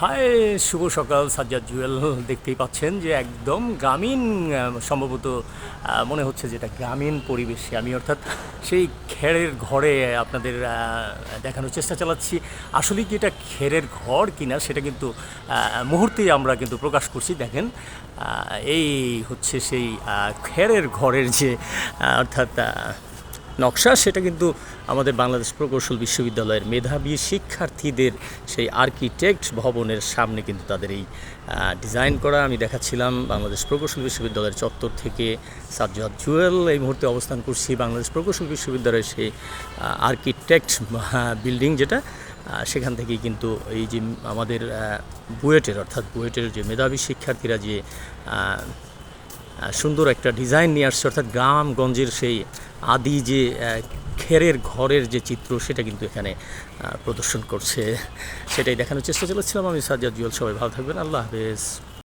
High, শুভ সকাল, সাজ্জাদ জুয়েল। দেখতেই পাচ্ছেন যে একদম গ্রামীণ সম্ভবত মনে হচ্ছে যেটা গ্রামীণ পরিবেশে। আমি অর্থাৎ সেই খেরের ঘরে আপনাদের দেখানোর চেষ্টা চালাচ্ছি। আসলে কি এটা খেরের ঘর কিনা সেটা কিন্তু মুহূর্তেই আমরা কিন্তু প্রকাশ করছি। দেখেন এই হচ্ছে সেই খেরের ঘরের যে অর্থাৎ নকশা, সেটা কিন্তু আমাদের বাংলাদেশ প্রকৌশল বিশ্ববিদ্যালয়ের মেধাবী শিক্ষার্থীদের সেই আর্কিটেক্ট ভবনের সামনে কিন্তু তাদের এই ডিজাইন করা। আমি দেখাচ্ছিলাম বাংলাদেশ প্রকৌশল বিশ্ববিদ্যালয়ের চত্বর থেকে সাজ্জাদ জুয়েল এই মুহূর্তে অবস্থান করছি বাংলাদেশ প্রকৌশল বিশ্ববিদ্যালয়ের সেই আর্কিটেক্ট বিল্ডিং যেটা সেখান থেকেই কিন্তু এই যে আমাদের বুয়েটের, অর্থাৎ বুয়েটের যে মেধাবী শিক্ষার্থীরা যে সুন্দর একটা ডিজাইন নিয়ে আসছে, অর্থাৎ গ্রামগঞ্জের সেই আদি যে খেরের ঘরের যে চিত্র, সেটা কিন্তু এখানে প্রদর্শন করছে। সেটাই দেখানোর চেষ্টা চলেছিলাম আমি, সাজ্জাদ জুয়েল, সবাই ভালো থাকবেন, আল্লাহ হাফেজ।